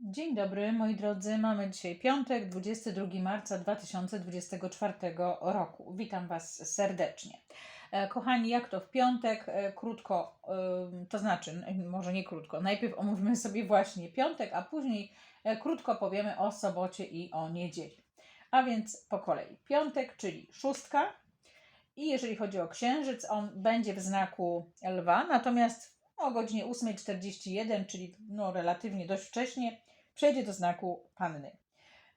Dzień dobry, moi drodzy. Mamy dzisiaj piątek, 22 marca 2024 roku. Witam Was serdecznie. E, Kochani, jak to w piątek? E, Krótko, ym, to znaczy, może nie krótko, najpierw omówimy sobie właśnie piątek, a później e, krótko powiemy o sobocie i o niedzieli. A więc po kolei. Piątek, czyli szóstka. I jeżeli chodzi o księżyc, on będzie w znaku lwa, natomiast o godzinie 8.41, czyli no, relatywnie dość wcześnie, przejdzie do znaku panny.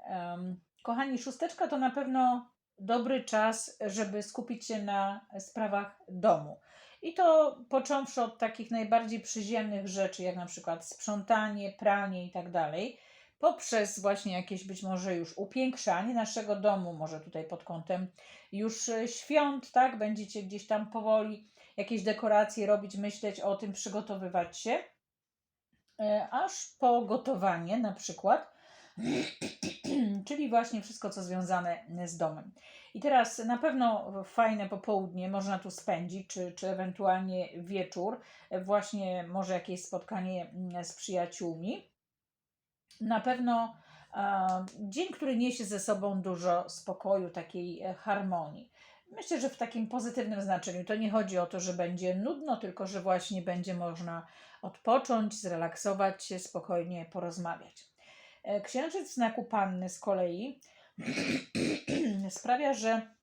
Em, kochani, szósteczka to na pewno dobry czas, żeby skupić się na sprawach domu. I to począwszy od takich najbardziej przyziemnych rzeczy, jak na przykład sprzątanie, pranie i tak dalej, poprzez właśnie jakieś być może już upiększanie naszego domu, może tutaj pod kątem już e, świąt, tak? Będziecie gdzieś tam powoli jakieś dekoracje robić, myśleć o tym, przygotowywać się e, aż po gotowanie na przykład, czyli właśnie wszystko, co związane z domem. I teraz na pewno fajne popołudnie można tu spędzić, czy, czy ewentualnie wieczór, e, właśnie może jakieś spotkanie mm, z przyjaciółmi. Na pewno e, dzień, który niesie ze sobą dużo spokoju, takiej e, harmonii. Myślę, że w takim pozytywnym znaczeniu. To nie chodzi o to, że będzie nudno, tylko że właśnie będzie można odpocząć, zrelaksować się, spokojnie porozmawiać. E, Księżyc w znaku panny z kolei sprawia, że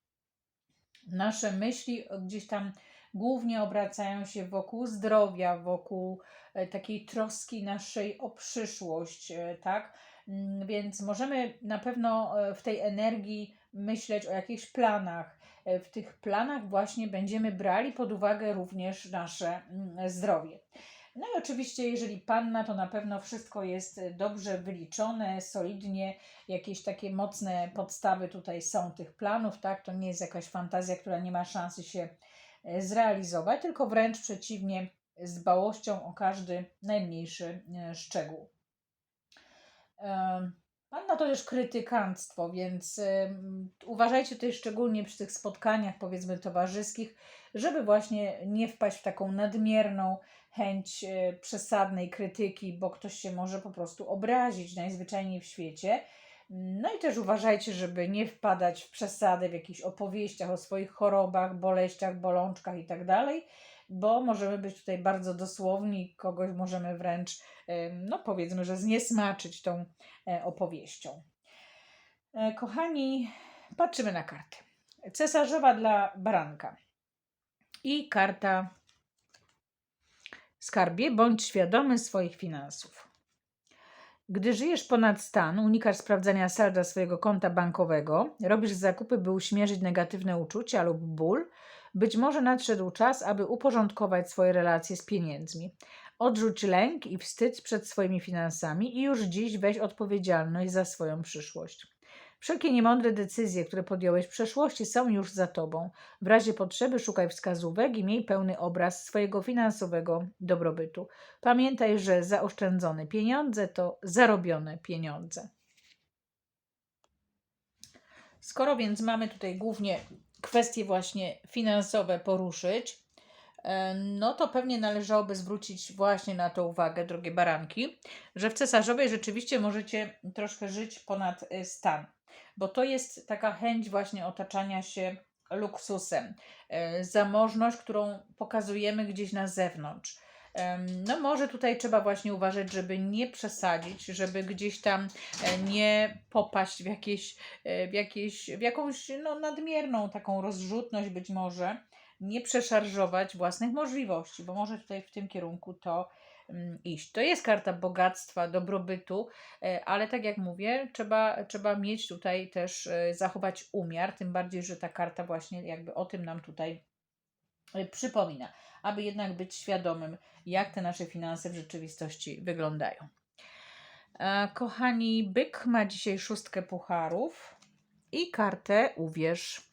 nasze myśli gdzieś tam głównie obracają się wokół zdrowia, wokół takiej troski naszej o przyszłość, e, tak? Mm, Więc możemy na pewno e, w tej energii myśleć o jakichś planach. E, W tych planach właśnie będziemy brali pod uwagę również nasze mm, zdrowie. No i oczywiście, jeżeli panna, to na pewno wszystko jest e, dobrze wyliczone, solidnie, jakieś takie mocne podstawy tutaj są tych planów, tak? To nie jest jakaś fantazja, która nie ma szansy się e, zrealizować, tylko wręcz przeciwnie, z dbałością o każdy najmniejszy e, szczegół. Em, Panna to też krytykanstwo, więc em, uważajcie tutaj szczególnie przy tych spotkaniach, powiedzmy, towarzyskich, żeby właśnie nie wpaść w taką nadmierną chęć e, przesadnej krytyki, bo ktoś się może po prostu obrazić najzwyczajniej w świecie. No i też uważajcie, żeby nie wpadać w przesady w jakichś opowieściach o swoich chorobach, boleściach, bolączkach i tak bo możemy być tutaj bardzo dosłowni, kogoś możemy wręcz, no powiedzmy, że zniesmaczyć tą e, opowieścią. E, Kochani, patrzymy na karty. Cesarzowa dla baranka i karta skarbie, bądź świadomy swoich finansów. Gdy żyjesz ponad stan, unikasz sprawdzania salda swojego konta bankowego, robisz zakupy, by uśmierzyć negatywne uczucia lub ból, być może nadszedł czas, aby uporządkować swoje relacje z pieniędzmi. Odrzuć lęk i wstyd przed swoimi finansami i już dziś weź odpowiedzialność za swoją przyszłość. Wszelkie niemądre decyzje, które podjąłeś w przeszłości, są już za tobą. W razie potrzeby szukaj wskazówek i miej pełny obraz swojego finansowego dobrobytu. Pamiętaj, że zaoszczędzone pieniądze to zarobione pieniądze. Skoro więc mamy tutaj głównie kwestie właśnie finansowe poruszyć, e, no to pewnie należałoby zwrócić właśnie na to uwagę, drogie baranki, że w cesarzowej rzeczywiście możecie troszkę żyć ponad y, stan, bo to jest taka chęć właśnie otaczania się luksusem, e, zamożność, którą pokazujemy gdzieś na zewnątrz. No może tutaj trzeba właśnie uważać, żeby nie przesadzić, żeby gdzieś tam e, nie popaść w jakieś, e, w jakieś, w jakąś no, nadmierną taką rozrzutność być może, nie przeszarżować własnych możliwości, bo może tutaj w tym kierunku to mm, iść. To jest karta bogactwa, dobrobytu, e, ale tak jak mówię, trzeba, trzeba mieć tutaj też, zachować umiar, tym bardziej, że ta karta właśnie jakby o tym nam tutaj przypomina, aby jednak być świadomym, jak te nasze finanse w rzeczywistości wyglądają. E, Kochani, byk ma dzisiaj szóstkę pucharów i kartę uwierz.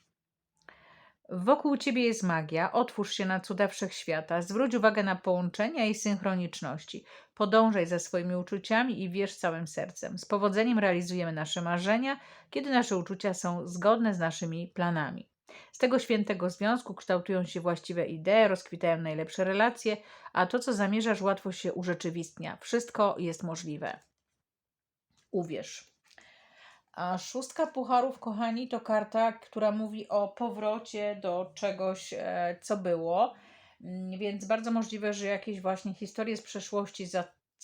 Wokół ciebie jest magia, otwórz się na cuda wszechświata, zwróć uwagę na połączenia i synchroniczności. Podążaj za swoimi uczuciami i wierz całym sercem. Z powodzeniem realizujemy nasze marzenia, kiedy nasze uczucia są zgodne z naszymi planami. Z tego świętego związku kształtują się właściwe idee, rozkwitają najlepsze relacje, a to, co zamierzasz, łatwo się urzeczywistnia. Wszystko jest możliwe. uwierz. A szóstka pucharów, kochani, to karta, która mówi o powrocie do czegoś, e, co było. Mm, Więc bardzo możliwe, że jakieś właśnie historie z przeszłości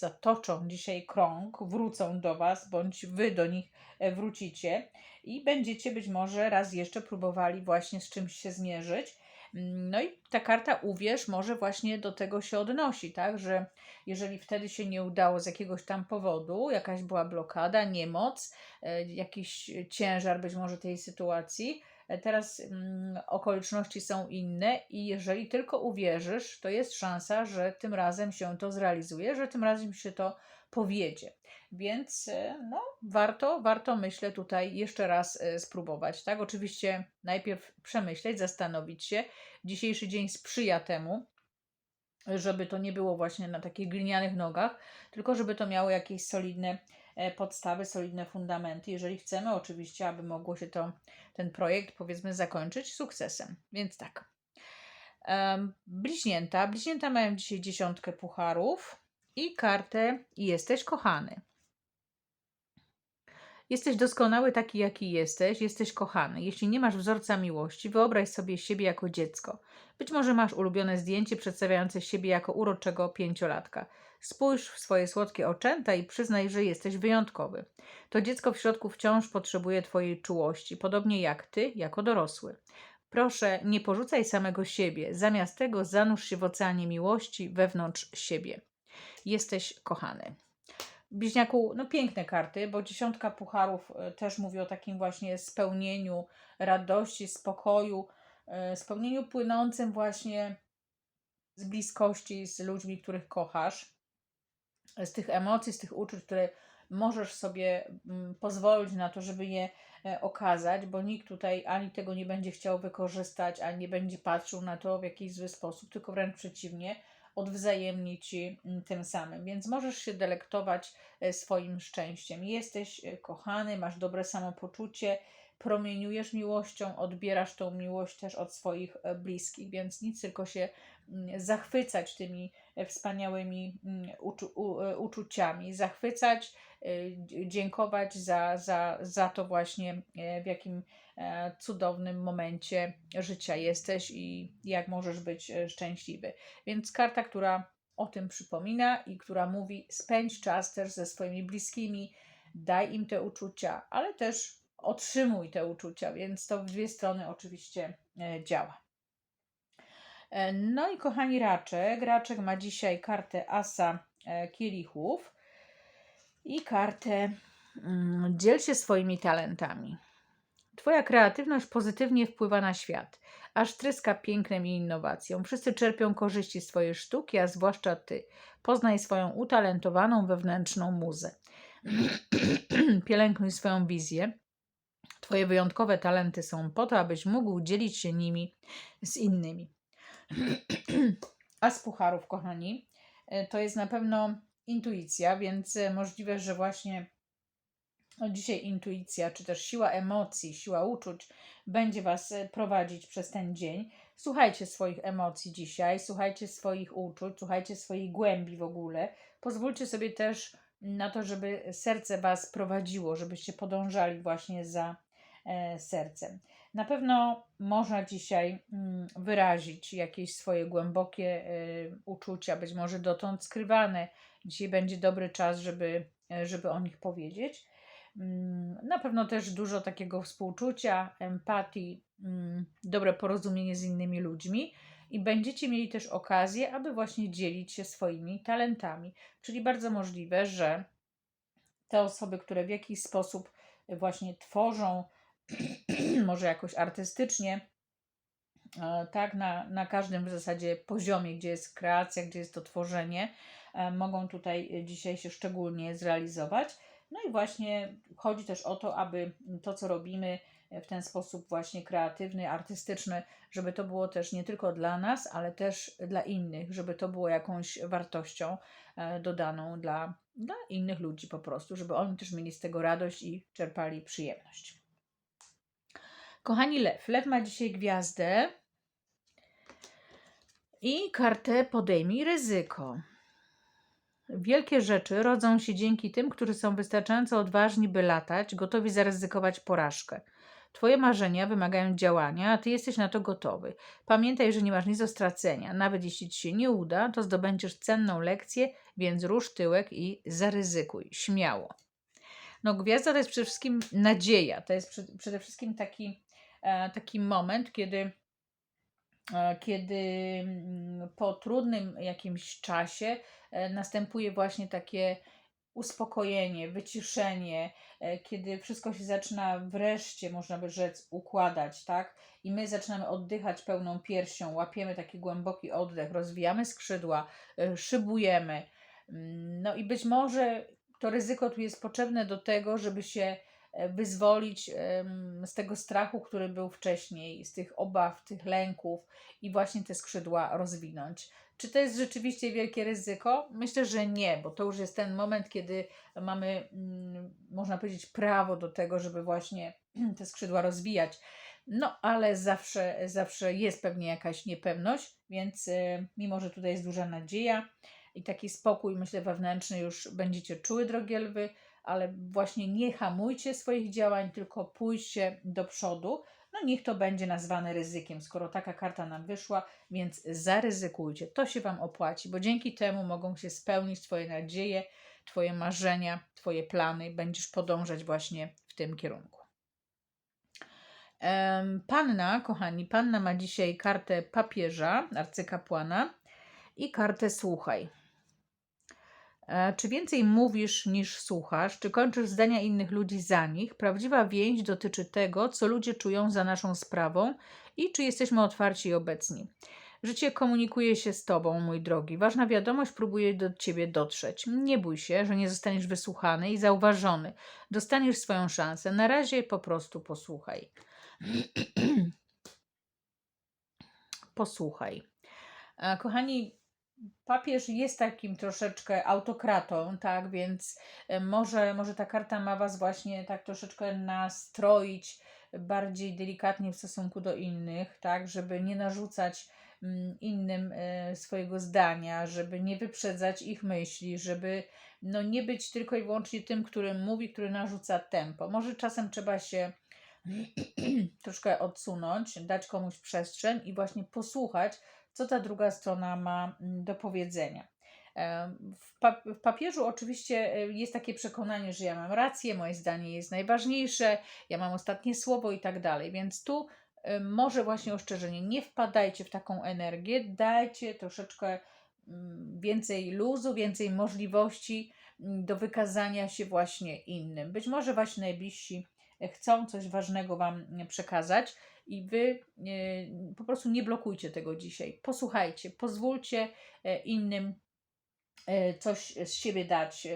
zatoczą dzisiaj krąg, wrócą do Was, bądź Wy do nich e, wrócicie i będziecie być może raz jeszcze próbowali właśnie z czymś się zmierzyć. Mm, No i ta karta uwierz może właśnie do tego się odnosi, tak, że jeżeli wtedy się nie udało z jakiegoś tam powodu, jakaś była blokada, niemoc, e, jakiś ciężar być może tej sytuacji, teraz mm, okoliczności są inne i jeżeli tylko uwierzysz, to jest szansa, że tym razem się to zrealizuje, że tym razem się to powiedzie. Więc e, no, warto, warto myślę tutaj jeszcze raz e, spróbować. Tak, oczywiście najpierw przemyśleć, zastanowić się. Dzisiejszy dzień sprzyja temu, żeby to nie było właśnie na takich glinianych nogach, tylko żeby to miało jakieś solidne podstawy, solidne fundamenty, jeżeli chcemy oczywiście, aby mogło się to, ten projekt powiedzmy zakończyć sukcesem. Więc tak. Bliźnięta. Bliźnięta mają dzisiaj dziesiątkę pucharów i kartę Jesteś kochany. Jesteś doskonały taki, jaki jesteś, jesteś kochany. Jeśli nie masz wzorca miłości, wyobraź sobie siebie jako dziecko. Być może masz ulubione zdjęcie przedstawiające siebie jako uroczego pięciolatka. Spójrz w swoje słodkie oczęta i przyznaj, że jesteś wyjątkowy. To dziecko w środku wciąż potrzebuje Twojej czułości, podobnie jak Ty, jako dorosły. Proszę, nie porzucaj samego siebie. Zamiast tego zanurz się w oceanie miłości wewnątrz siebie. Jesteś kochany. Bliźniaku, no piękne karty, bo dziesiątka pucharów e, też mówi o takim właśnie spełnieniu, radości, spokoju, e, spełnieniu płynącym właśnie z bliskości z ludźmi, których kochasz, z tych emocji, z tych uczuć, które możesz sobie mm, pozwolić na to, żeby je e, okazać, bo nikt tutaj ani tego nie będzie chciał wykorzystać, ani nie będzie patrzył na to w jakiś zły sposób, tylko wręcz przeciwnie, odwzajemni ci mm, tym samym. Więc możesz się delektować e, swoim szczęściem. Jesteś e, kochany, masz dobre samopoczucie, promieniujesz miłością, odbierasz tą miłość też od swoich bliskich, więc nic tylko się mm, zachwycać tymi wspaniałymi mm, uczu, u, e, uczuciami, zachwycać, e, dziękować za, za, za to właśnie, e, w jakim cudownym momencie życia jesteś i jak możesz być szczęśliwy. Więc karta, która o tym przypomina i która mówi: spędź czas też ze swoimi bliskimi, daj im te uczucia, ale też otrzymuj te uczucia, więc to w dwie strony oczywiście działa. No i kochani Raczek, Raczek ma dzisiaj kartę Asa e, Kielichów i kartę mm, Dziel się swoimi talentami. Twoja kreatywność pozytywnie wpływa na świat, aż tryska pięknem i innowacją. Wszyscy czerpią korzyści z Twojej sztuki, a zwłaszcza Ty. Poznaj swoją utalentowaną wewnętrzną muzę. Pielęgnuj swoją wizję. Twoje wyjątkowe talenty są po to, abyś mógł dzielić się nimi z innymi. A z pucharów, kochani, e, to jest na pewno intuicja, więc e, możliwe, że właśnie no, dzisiaj intuicja, czy też siła emocji, siła uczuć będzie Was e, prowadzić przez ten dzień. Słuchajcie swoich emocji dzisiaj, słuchajcie swoich uczuć, słuchajcie swojej głębi w ogóle. Pozwólcie sobie też na to, żeby serce Was prowadziło, żebyście podążali właśnie za sercem. Na pewno można dzisiaj mm, wyrazić jakieś swoje głębokie e, uczucia, być może dotąd skrywane. Dzisiaj będzie dobry czas, żeby, e, żeby o nich powiedzieć. Mm, Na pewno też dużo takiego współczucia, empatii, mm, dobre porozumienie z innymi ludźmi i będziecie mieli też okazję, aby właśnie dzielić się swoimi talentami. Czyli bardzo możliwe, że te osoby, które w jakiś sposób właśnie tworzą, może jakoś artystycznie, e, tak, na, na każdym w zasadzie poziomie, gdzie jest kreacja, gdzie jest to tworzenie, e, mogą tutaj e, dzisiaj się szczególnie zrealizować. No i właśnie chodzi też o to, aby to, co robimy w ten sposób właśnie kreatywny, artystyczny, żeby to było też nie tylko dla nas, ale też dla innych, żeby to było jakąś wartością dodaną dla, dla innych ludzi po prostu, żeby oni też mieli z tego radość i czerpali przyjemność. Kochani Lew. Lew ma dzisiaj gwiazdę i kartę Podejmij ryzyko. Wielkie rzeczy rodzą się dzięki tym, którzy są wystarczająco odważni, by latać, gotowi zaryzykować porażkę. Twoje marzenia wymagają działania, a ty jesteś na to gotowy. Pamiętaj, że nie masz nic do stracenia. Nawet jeśli ci się nie uda, to zdobędziesz cenną lekcję, więc rusz tyłek i zaryzykuj. Śmiało. No, gwiazda to jest przede wszystkim nadzieja. To jest przede wszystkim taki, taki moment, kiedy, e, kiedy mm, po trudnym jakimś czasie e, następuje właśnie takie uspokojenie, wyciszenie, e, kiedy wszystko się zaczyna wreszcie, można by rzec, układać, tak? I my zaczynamy oddychać pełną piersią, łapiemy taki głęboki oddech, rozwijamy skrzydła, e, szybujemy. Mm, No i być może to ryzyko tu jest potrzebne do tego, żeby się e, wyzwolić em, z tego strachu, który był wcześniej, z tych obaw, tych lęków i właśnie te skrzydła rozwinąć. Czy to jest rzeczywiście wielkie ryzyko? Myślę, że nie, bo to już jest ten moment, kiedy mamy, mm, można powiedzieć, prawo do tego, żeby właśnie te skrzydła rozwijać. No, ale zawsze, zawsze jest pewnie jakaś niepewność, więc e, mimo, że tutaj jest duża nadzieja i taki spokój, myślę, wewnętrzny już będziecie czuły, drogie lwy, ale właśnie nie hamujcie swoich działań, tylko pójście do przodu. No niech to będzie nazwane ryzykiem, skoro taka karta nam wyszła, więc zaryzykujcie. To się Wam opłaci, bo dzięki temu mogą się spełnić Twoje nadzieje, Twoje marzenia, Twoje plany. Będziesz podążać właśnie w tym kierunku. Panna, kochani, panna ma dzisiaj kartę papieża, arcykapłana i kartę słuchaj. E, Czy więcej mówisz niż słuchasz? Czy kończysz zdania innych ludzi za nich? Prawdziwa więź dotyczy tego, co ludzie czują za naszą sprawą i czy jesteśmy otwarci i obecni. Życie komunikuje się z Tobą, mój drogi. Ważna wiadomość próbuje do Ciebie dotrzeć. Nie bój się, że nie zostaniesz wysłuchany i zauważony. Dostaniesz swoją szansę. Na razie po prostu posłuchaj. posłuchaj. E, Kochani, papież jest takim troszeczkę autokratą, tak, więc e, może, może ta karta ma Was właśnie tak troszeczkę nastroić bardziej delikatnie w stosunku do innych, tak, żeby nie narzucać mm, innym e, swojego zdania, żeby nie wyprzedzać ich myśli, żeby no, nie być tylko i wyłącznie tym, który mówi, który narzuca tempo. Może czasem trzeba się troszkę odsunąć, dać komuś przestrzeń i właśnie posłuchać, co ta druga strona ma mm, do powiedzenia. E, W, pa- w papieżu oczywiście e, jest takie przekonanie, że ja mam rację, moje zdanie jest najważniejsze, ja mam ostatnie słowo i tak dalej. Więc tu e, może właśnie oszczędzenie, nie wpadajcie w taką energię, dajcie troszeczkę mm, więcej luzu, więcej możliwości mm, do wykazania się właśnie innym. Być może właśnie najbliżsi chcą coś ważnego Wam przekazać i Wy e, po prostu nie blokujcie tego dzisiaj. Posłuchajcie, pozwólcie e, innym e, coś z siebie dać,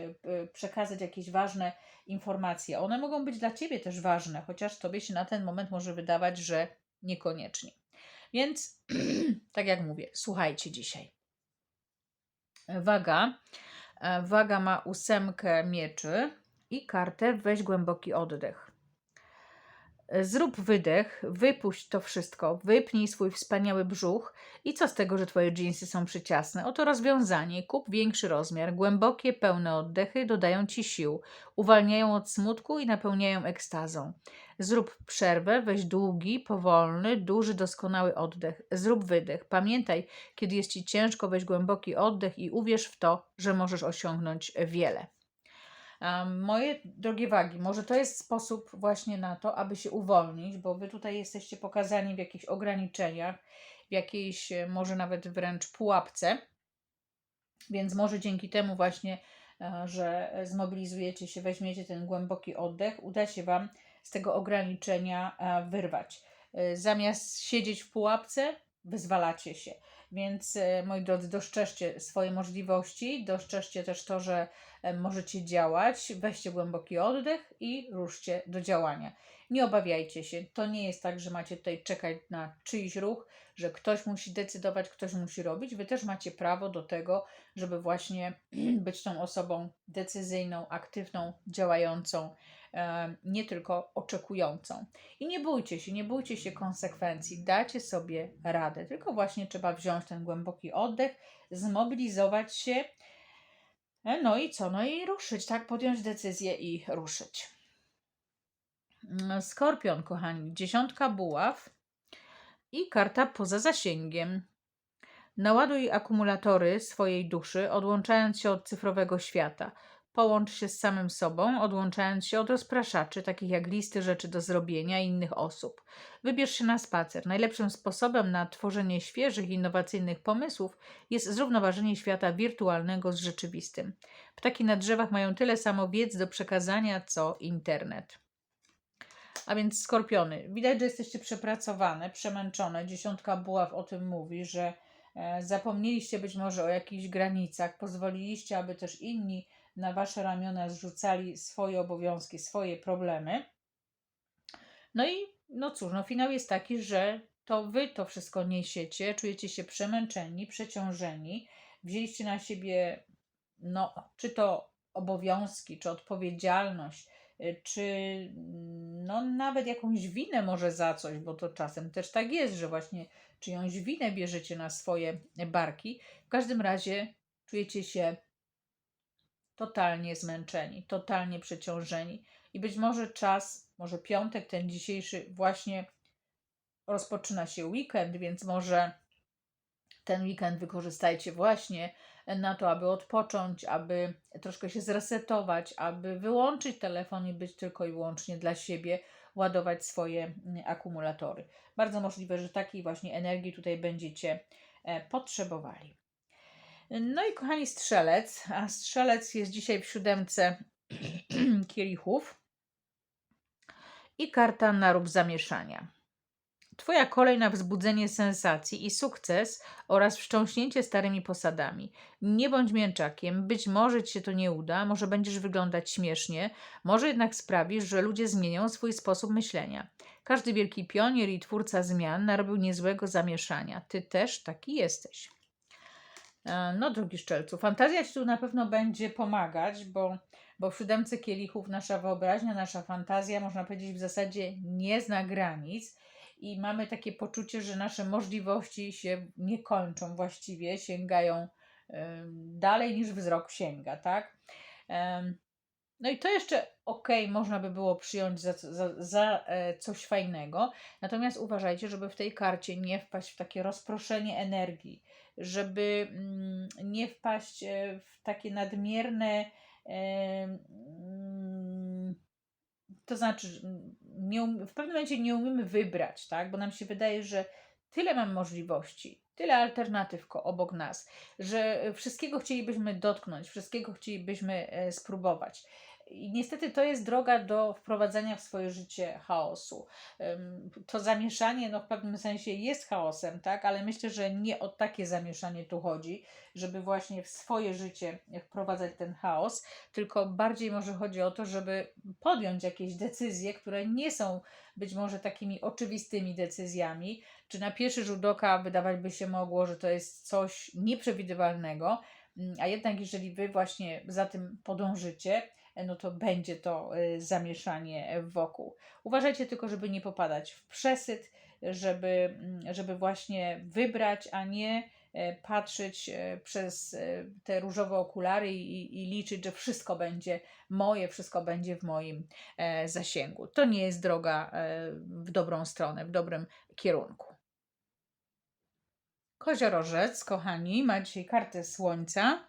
przekazać jakieś ważne informacje. One mogą być dla Ciebie też ważne, chociaż Tobie się na ten moment może wydawać, że niekoniecznie. Więc, tak jak mówię, słuchajcie dzisiaj. Waga. Waga ma ósemkę mieczy i kartę weź głęboki oddech. Zrób wydech, wypuść to wszystko, wypnij swój wspaniały brzuch i co z tego, że twoje dżinsy są przyciasne? Oto rozwiązanie. Kup większy rozmiar. Głębokie, pełne oddechy dodają ci sił, uwalniają od smutku i napełniają ekstazą. Zrób przerwę, weź długi, powolny, duży, doskonały oddech. Zrób wydech. Pamiętaj, kiedy jest ci ciężko, weź głęboki oddech i uwierz w to, że możesz osiągnąć wiele. Um, moje drogie wagi, może to jest sposób właśnie na to, aby się uwolnić, bo wy tutaj jesteście pokazani w jakichś ograniczeniach, w jakiejś e, może nawet wręcz pułapce, więc może dzięki temu właśnie, e, że zmobilizujecie się, weźmiecie ten głęboki oddech, uda się Wam z tego ograniczenia e, wyrwać. Zamiast siedzieć w pułapce, wyzwalacie się. Więc e, moi drodzy, dostrzeżcie swoje możliwości, dostrzeżcie też to, że e, możecie działać. Weźcie głęboki oddech i ruszcie do działania. Nie obawiajcie się. To nie jest tak, że macie tutaj czekać na czyjś ruch, że ktoś musi decydować, ktoś musi robić. Wy też macie prawo do tego, żeby właśnie być tą osobą decyzyjną, aktywną, działającą, nie tylko oczekującą. I nie bójcie się, nie bójcie się konsekwencji, dacie sobie radę, tylko właśnie trzeba wziąć ten głęboki oddech, zmobilizować się, No i co? No i ruszyć, tak? Podjąć decyzję i ruszyć. Mm, Skorpion, kochani, dziesiątka buław i karta poza zasięgiem. Naładuj akumulatory swojej duszy, odłączając się od cyfrowego świata. Połącz się z samym sobą, odłączając się od rozpraszaczy, takich jak listy rzeczy do zrobienia i innych osób. Wybierz się na spacer. Najlepszym sposobem na tworzenie świeżych, innowacyjnych pomysłów jest zrównoważenie świata wirtualnego z rzeczywistym. Ptaki na drzewach mają tyle samo wiedzy do przekazania, co internet. A więc skorpiony. Widać, że jesteście przepracowane, przemęczone. Dziesiątka buław o tym mówi, że e, zapomnieliście być może o jakichś granicach, pozwoliliście, aby też inni na wasze ramiona zrzucali swoje obowiązki, swoje problemy. No i no cóż, no finał jest taki, że to wy to wszystko niesiecie, czujecie się przemęczeni, przeciążeni, wzięliście na siebie, no, czy to obowiązki, czy odpowiedzialność, y, czy no nawet jakąś winę może za coś, bo to czasem też tak jest, że właśnie czyjąś winę bierzecie na swoje barki. W każdym razie czujecie się totalnie zmęczeni, totalnie przeciążeni i być może czas, może piątek, ten dzisiejszy, właśnie rozpoczyna się weekend, więc może ten weekend wykorzystajcie właśnie na to, aby odpocząć, aby troszkę się zresetować, aby wyłączyć telefon i być tylko i wyłącznie dla siebie, ładować swoje mm, akumulatory. Bardzo możliwe, że takiej właśnie energii tutaj będziecie e, potrzebowali. No i kochani strzelec, a strzelec jest dzisiaj w siódemce kielichów i karta narób zamieszania. Twoja kolej na wzbudzenie sensacji i sukces oraz wstrząśnięcie starymi posadami. Nie bądź mięczakiem, być może ci się to nie uda, może będziesz wyglądać śmiesznie, może jednak sprawisz, że ludzie zmienią swój sposób myślenia. Każdy wielki pionier i twórca zmian narobił niezłego zamieszania. Ty też taki jesteś. E, No, drogi szczelcu, fantazja ci tu na pewno będzie pomagać, bo, bo w siódemce kielichów nasza wyobraźnia, nasza fantazja, można powiedzieć, w zasadzie nie zna granic i mamy takie poczucie, że nasze możliwości się nie kończą właściwie, sięgają dalej niż wzrok sięga, tak? No i to jeszcze ok, można by było przyjąć za, za, za e, coś fajnego, natomiast uważajcie, żeby w tej karcie nie wpaść w takie rozproszenie energii, żeby mm, nie wpaść e, w takie nadmierne. e, mm, To znaczy, że nie, um- w pewnym momencie nie umiemy wybrać, tak? Bo nam się wydaje, że tyle mamy możliwości, tyle alternatyw ko- obok nas, że wszystkiego chcielibyśmy dotknąć, wszystkiego chcielibyśmy e, spróbować. I niestety to jest droga do wprowadzenia w swoje życie chaosu. To zamieszanie no, w pewnym sensie jest chaosem, tak? ale myślę, że nie o takie zamieszanie tu chodzi, żeby właśnie w swoje życie wprowadzać ten chaos, tylko bardziej może chodzi o to, żeby podjąć jakieś decyzje, które nie są być może takimi oczywistymi decyzjami, czy na pierwszy rzut oka wydawać by się mogło, że to jest coś nieprzewidywalnego, a jednak jeżeli wy właśnie za tym podążycie, e, no to będzie to y, zamieszanie wokół. Uważajcie tylko, żeby nie popadać w przesyt, żeby, mm, żeby właśnie wybrać, a nie e, patrzeć e, przez e, te różowe okulary i, i liczyć, że wszystko będzie moje, wszystko będzie w moim e, zasięgu. To nie jest droga e, w dobrą stronę, w dobrym kierunku. Koziorożec, kochani, ma dzisiaj kartę Słońca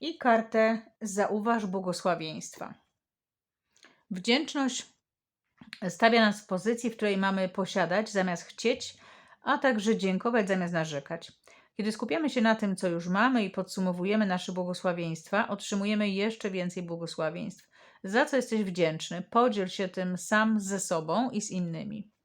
i kartę Zauważ błogosławieństwa. Wdzięczność stawia nas w pozycji, w której mamy posiadać zamiast chcieć, a także dziękować zamiast narzekać. Kiedy skupiamy się na tym, co już mamy i podsumowujemy nasze błogosławieństwa, otrzymujemy jeszcze więcej błogosławieństw. Za co jesteś wdzięczny? Podziel się tym sam ze sobą i z innymi.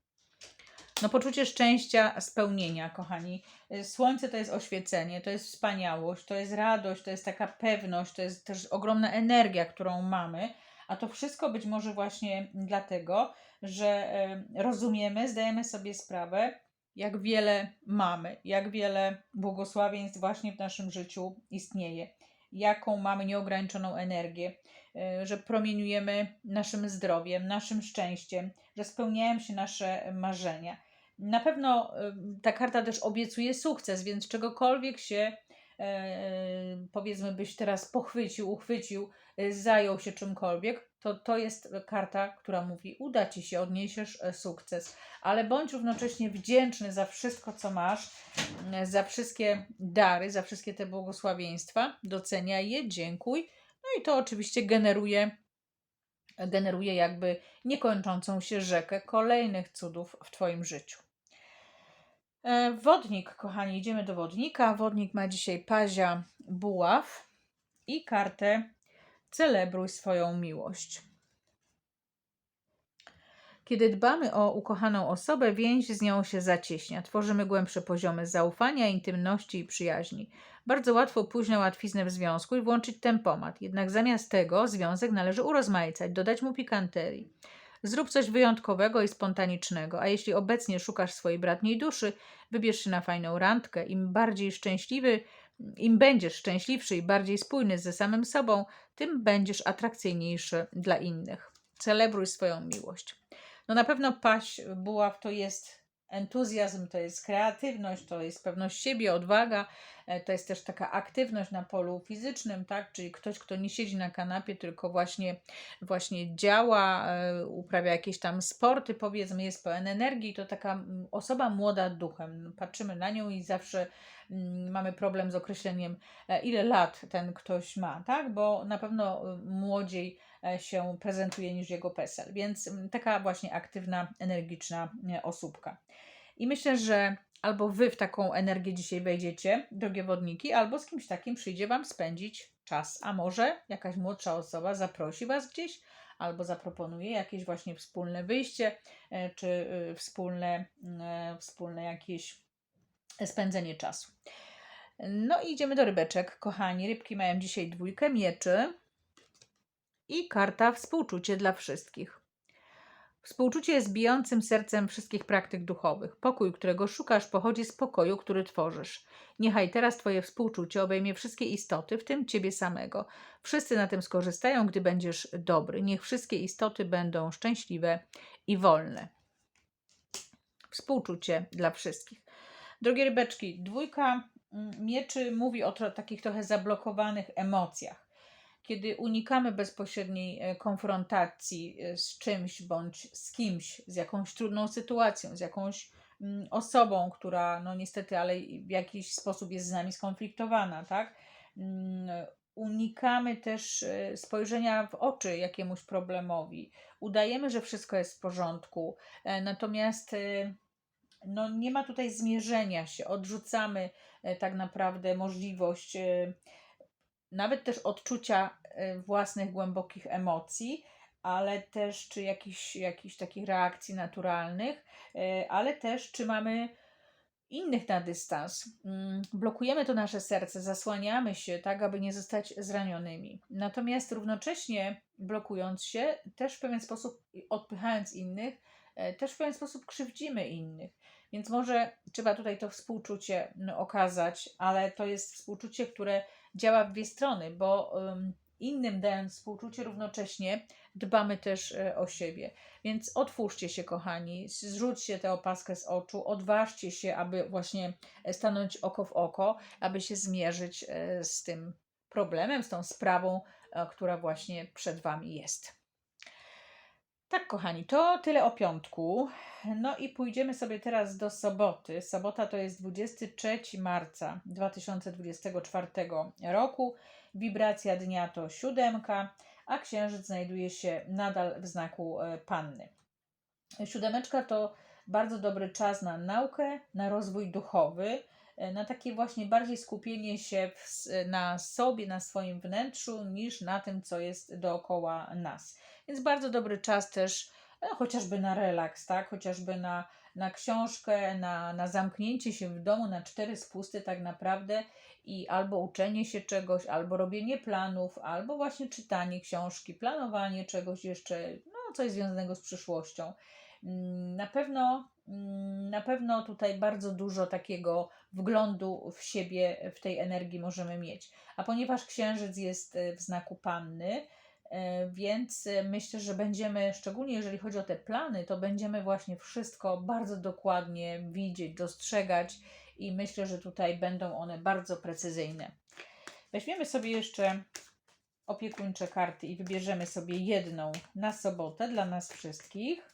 No, poczucie szczęścia, spełnienia, kochani. Y, Słońce to jest oświecenie, to jest wspaniałość, to jest radość, to jest taka pewność, to jest też ogromna energia, którą mamy. A to wszystko być może właśnie dlatego, że e, rozumiemy, zdajemy sobie sprawę, jak wiele mamy, jak wiele błogosławieństw właśnie w naszym życiu istnieje, jaką mamy nieograniczoną energię, e, że promieniujemy naszym zdrowiem, naszym szczęściem, że spełniają się nasze marzenia. Na pewno y, ta karta też obiecuje sukces, więc czegokolwiek się e, powiedzmy byś teraz pochwycił, uchwycił, e, zajął się czymkolwiek, to to jest karta, która mówi uda Ci się, odniesiesz e, sukces, ale bądź równocześnie wdzięczny za wszystko, co masz, za wszystkie dary, za wszystkie te błogosławieństwa, doceniaj je, dziękuj, no i to oczywiście generuje generuje jakby niekończącą się rzekę kolejnych cudów w Twoim życiu. E, Wodnik, kochani, idziemy do wodnika. Wodnik ma dzisiaj pazia buław i kartę celebruj swoją miłość. Kiedy dbamy o ukochaną osobę, więź z nią się zacieśnia. Tworzymy głębsze poziomy zaufania, intymności i przyjaźni. Bardzo łatwo pójść na łatwiznę w związku i włączyć tempomat. Jednak zamiast tego związek należy urozmaicać, dodać mu pikanterii. Zrób coś wyjątkowego i spontanicznego, a jeśli obecnie szukasz swojej bratniej duszy, wybierz się na fajną randkę. Im bardziej szczęśliwy, im będziesz szczęśliwszy i bardziej spójny ze samym sobą, tym będziesz atrakcyjniejszy dla innych. Celebruj swoją miłość. No na pewno paść buław to jest entuzjazm, to jest kreatywność, to jest pewność siebie, odwaga, e, to jest też taka aktywność na polu fizycznym, tak? Czyli ktoś, kto nie siedzi na kanapie, tylko właśnie, właśnie działa, e, uprawia jakieś tam sporty, powiedzmy, jest pełen energii, to taka mm, osoba młoda duchem. Patrzymy na nią i zawsze mm, mamy problem z określeniem, e, ile lat ten ktoś ma, tak? Bo na pewno młodziej się prezentuje niż jego PESEL, więc mm, taka właśnie aktywna, energiczna e, osóbka. I myślę, że albo wy w taką energię dzisiaj wejdziecie, drogie wodniki, albo z kimś takim przyjdzie wam spędzić czas, a może jakaś młodsza osoba zaprosi was gdzieś, albo zaproponuje jakieś właśnie wspólne wyjście, e, czy wspólne, e, wspólne jakieś spędzenie czasu. No i idziemy do rybeczek, kochani. Rybki mają dzisiaj dwójkę mieczy i karta współczucie dla wszystkich. Współczucie jest bijącym sercem wszystkich praktyk duchowych. Pokój, którego szukasz, pochodzi z pokoju, który tworzysz. Niechaj teraz Twoje współczucie obejmie wszystkie istoty, w tym Ciebie samego. Wszyscy na tym skorzystają, gdy będziesz dobry. Niech wszystkie istoty będą szczęśliwe i wolne. Współczucie dla wszystkich. Drogie rybeczki, dwójka mm, mieczy mówi o takich trochę zablokowanych emocjach. Kiedy unikamy bezpośredniej e, konfrontacji e, z czymś bądź z kimś, z jakąś trudną sytuacją, z jakąś mm, osobą, która no niestety, ale w jakiś sposób jest z nami skonfliktowana, tak? Mm, Unikamy też e, spojrzenia w oczy jakiemuś problemowi. Udajemy, że wszystko jest w porządku, natomiast no, nie ma tutaj zmierzenia się. Odrzucamy tak naprawdę możliwość nawet też odczucia e, własnych głębokich emocji, ale też czy jakichś, jakichś takich reakcji naturalnych, e, ale też czy mamy innych na dystans. Mm, Blokujemy to nasze serce, zasłaniamy się, tak aby nie zostać zranionymi. Natomiast równocześnie blokując się, też w pewien sposób odpychając innych, e, też w pewien sposób krzywdzimy innych. Więc może trzeba tutaj to współczucie no, okazać, ale to jest współczucie, które działa w dwie strony, bo ym, innym dając współczucie równocześnie dbamy też e, o siebie. Więc otwórzcie się, kochani, zrzućcie tę opaskę z oczu, odważcie się, aby właśnie e, stanąć oko w oko, aby się zmierzyć e, z tym problemem, z tą sprawą, która właśnie przed Wami jest. Kochani, to tyle o piątku. No i pójdziemy sobie teraz do soboty. Sobota to jest 23 marca 2024 roku. Wibracja dnia to siódemka, a księżyc znajduje się nadal w znaku e, panny. Siódemeczka to bardzo dobry czas na naukę, na rozwój duchowy, na takie właśnie bardziej skupienie się na sobie, na swoim wnętrzu, niż na tym, co jest dookoła nas. Więc bardzo dobry czas też no, chociażby na relaks, tak? chociażby na, na książkę, na, na zamknięcie się w domu na cztery spusty tak naprawdę i albo uczenie się czegoś, albo robienie planów, albo właśnie czytanie książki, planowanie czegoś jeszcze, no coś związanego z przyszłością. Mm, Na pewno, mm, na pewno tutaj bardzo dużo takiego wglądu w siebie, w tej energii możemy mieć. A ponieważ księżyc jest e, w znaku panny, e, więc e, myślę, że będziemy, szczególnie jeżeli chodzi o te plany, to będziemy właśnie wszystko bardzo dokładnie widzieć, dostrzegać i myślę, że tutaj będą one bardzo precyzyjne. Weźmiemy sobie jeszcze opiekuńcze karty i wybierzemy sobie jedną na sobotę dla nas wszystkich.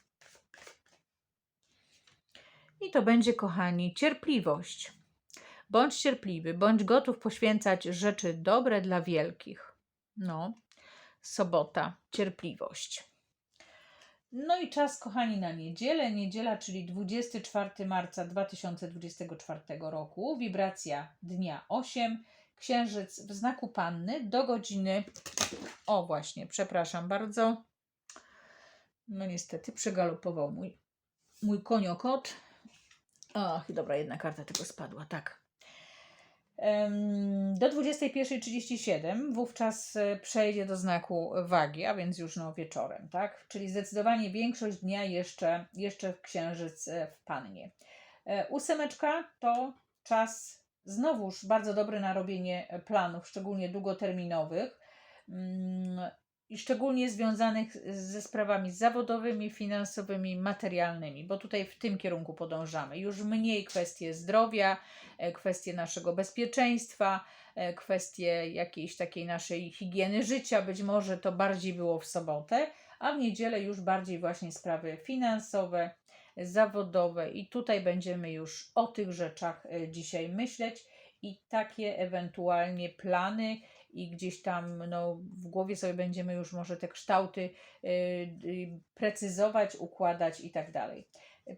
I to będzie, kochani, cierpliwość. Bądź cierpliwy, bądź gotów poświęcać rzeczy dobre dla wielkich. No, sobota, cierpliwość. No i czas, kochani, na niedzielę. Niedziela, czyli 24 marca 2024 roku. Wibracja dnia 8. Księżyc w znaku panny do godziny. O, właśnie, przepraszam bardzo. No niestety, przegalopował mój, mój koniokot. Ach, dobra, jedna karta tylko spadła, tak. Do 21.37 wówczas e, przejdzie do znaku wagi, a więc już no wieczorem, tak? Czyli zdecydowanie większość dnia jeszcze, jeszcze księżyc e, w pannie. E, Ósemeczka to czas znowuż bardzo dobry na robienie planów, szczególnie długoterminowych mm, i szczególnie związanych ze sprawami zawodowymi, finansowymi, materialnymi, bo tutaj w tym kierunku podążamy. Już mniej kwestie zdrowia, e, kwestie naszego bezpieczeństwa, e, kwestie jakiejś takiej naszej higieny życia, być może to bardziej było w sobotę, a w niedzielę już bardziej właśnie sprawy finansowe, zawodowe. I tutaj będziemy już o tych rzeczach e, dzisiaj myśleć i takie ewentualnie plany i gdzieś tam no, w głowie sobie będziemy już może te kształty y, y, precyzować, układać i tak dalej.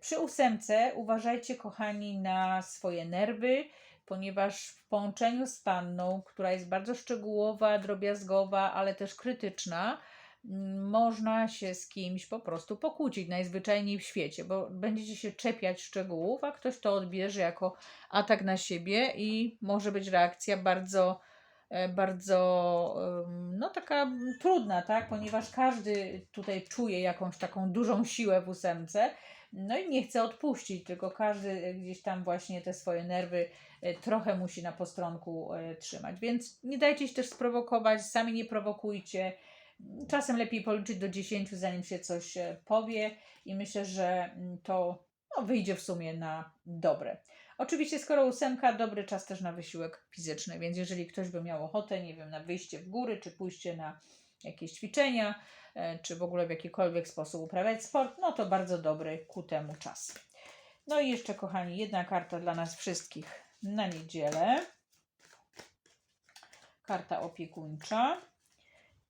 Przy ósemce uważajcie, kochani, na swoje nerwy, ponieważ w połączeniu z panną, która jest bardzo szczegółowa, drobiazgowa, ale też krytyczna, można się z kimś po prostu pokłócić najzwyczajniej w świecie, bo będziecie się czepiać szczegółów, a ktoś to odbierze jako atak na siebie i może być reakcja bardzo e, bardzo no taka trudna, tak, ponieważ każdy tutaj czuje jakąś taką dużą siłę w ósemce, no i nie chce odpuścić, tylko każdy gdzieś tam właśnie te swoje nerwy e, trochę musi na postronku e, trzymać, więc nie dajcie się też sprowokować, sami nie prowokujcie, czasem lepiej policzyć do 10, zanim się coś e, powie i myślę, że mm, to no, wyjdzie w sumie na dobre. Oczywiście, skoro ósemka, dobry czas też na wysiłek fizyczny, więc jeżeli ktoś by miał ochotę, nie wiem, na wyjście w góry, czy pójście na jakieś ćwiczenia, e, czy w ogóle w jakikolwiek sposób uprawiać sport, no to bardzo dobry ku temu czas. No i jeszcze, kochani, jedna karta dla nas wszystkich na niedzielę. Karta opiekuńcza.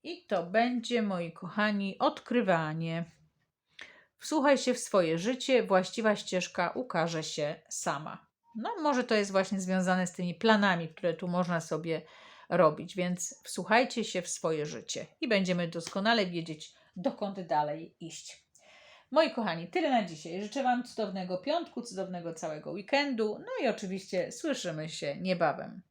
I to będzie, moi kochani, odkrywanie. Wsłuchaj się w swoje życie, właściwa ścieżka ukaże się sama. No, może to jest właśnie związane z tymi planami, które tu można sobie robić, więc wsłuchajcie się w swoje życie i będziemy doskonale wiedzieć, dokąd dalej iść. Moi kochani, tyle na dzisiaj. Życzę Wam cudownego piątku, cudownego całego weekendu, no i oczywiście słyszymy się niebawem.